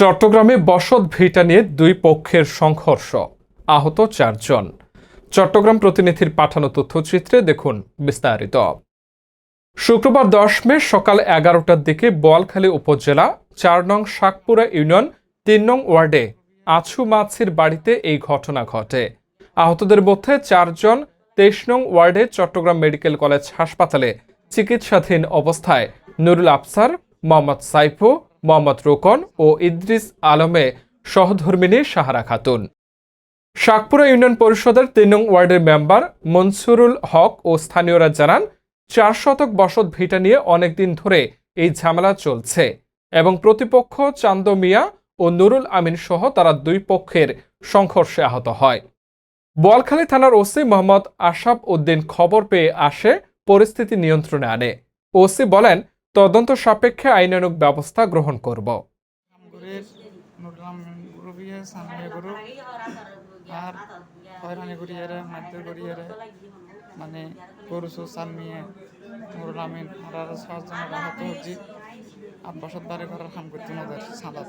চট্টগ্রামে বসত ভিটা নিয়ে দুই পক্ষের সংঘর্ষ। আহত চারজন। চট্টগ্রাম প্রতিনিধির পাঠানো তথ্যচিত্রে দেখুন বিস্তারিত। শুক্রবার দশ মে সকাল এগারোটার দিকে বোয়ালখালী উপজেলা চার নং শাকপুরা ইউনিয়ন তিন নং ওয়ার্ডে আছু মাছির বাড়িতে এই ঘটনা ঘটে। আহতদের মধ্যে চারজন তেইশ নং ওয়ার্ডে চট্টগ্রাম মেডিকেল কলেজ হাসপাতালে চিকিৎসাধীন অবস্থায় নুরুল আফসার, মোহাম্মদ সাইফু মোহাম্মদ রোকন ও ইদ্রিস আলমে সহধর্মিনী সাহারা খাতুন। শাকপুরা ইউনিয়ন পরিষদের তিন নং ওয়ার্ডের মেম্বার মনসুরুল হক ও স্থানীয়রা জানান, চার শতক বসত ভিটা নিয়ে অনেকদিন ধরে এই ঝামেলা চলছে এবং প্রতিপক্ষ চান্দ মিয়া ও নুরুল আমিন সহ তারা দুই পক্ষের সংঘর্ষে আহত হয়। বোয়ালখালী থানার ওসি মোহাম্মদ আশাফ উদ্দিন খবর পেয়ে আসে, পরিস্থিতি নিয়ন্ত্রণে আনে। ওসি বলেন তদন্ত সাপেক্ষে আইনানুগ ব্যবস্থা গ্রহণ করব মানে গরু সার নিয়ে নুরলামিন আর সাতজনের আহত হচ্ছি আর বসত বাড়ি ঘরের কাম করতে আমাদের সাদা